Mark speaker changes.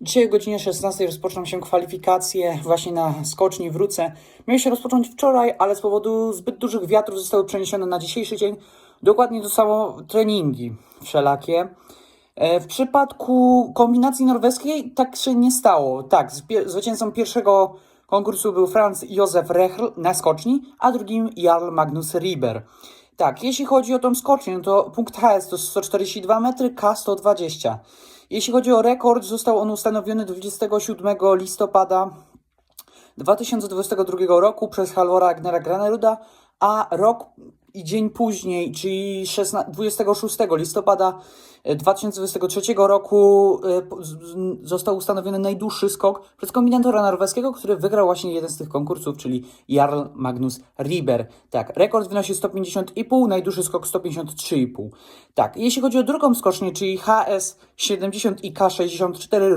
Speaker 1: Dzisiaj o godzinie 16 rozpoczną się kwalifikacje właśnie na skoczni wrócę. Miały się rozpocząć wczoraj, ale z powodu zbyt dużych wiatrów zostały przeniesione na dzisiejszy dzień. Dokładnie to samo treningi wszelakie. E, W przypadku kombinacji norweskiej tak się nie stało. Tak, zwycięzcą pierwszego konkursu był Franz Józef Rechl na skoczni, a drugim Jarl Magnus Rieber. Tak, jeśli chodzi o tą skocznię, to punkt HS to 142 metry, K 120. Jeśli chodzi o rekord, został on ustanowiony 27 listopada 2022 roku przez Halvora Agnera Graneruda, a rok i dzień później, czyli 16, 26 listopada e, 2023 roku e, z- z- został ustanowiony najdłuższy skok przez kombinatora norweskiego, który wygrał właśnie jeden z tych konkursów, czyli Jarl Magnus Rieber. Tak, rekord wynosi 150,5, najdłuższy skok 153,5. Tak, jeśli chodzi o drugą skocznię, czyli HS 70 i K64, również